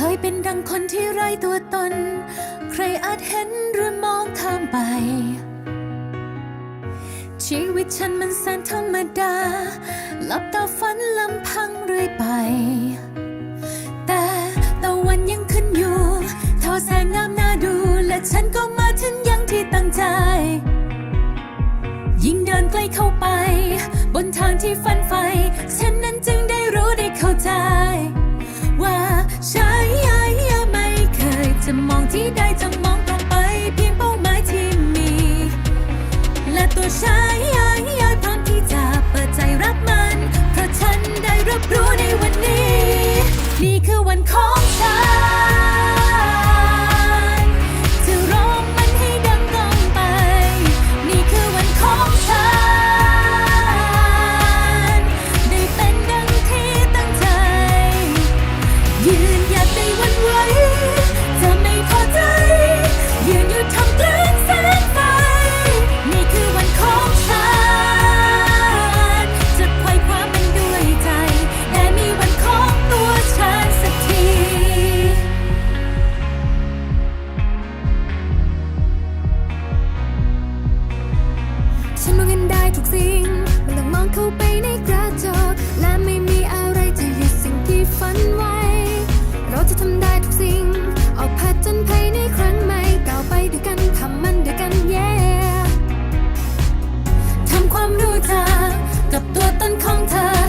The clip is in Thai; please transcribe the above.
คยเป็นดังคนที่ไร้ตัวตน ใครอาจเห็นหรือมองข้ามไป ชีวิตฉันมันแสนธรรมดา หลับตาฝันลำพังเรื่อยไป แต่ตะวันยังขึ้นอยู่ ทอแสงงามน่าดู และฉันก็มาถึงยังที่ตั้งใจ ยิ่งเดินใกล้เข้าไป บนทางที่ฝันใฝ่ นี่คื ทุกสิ่งไม่ต้องมองเข้าไปในกระจก และไม่มีอะไรจะหยุดสิ่งที่ฝันไว้ เราจะทำได้ทุกสิ่ง ออกผจญภัยในครั้งใหม่ก้าวไปด้วยกันทำมันด้วยกัน yeah ทำความรู้จักกับตัวตนของเธอ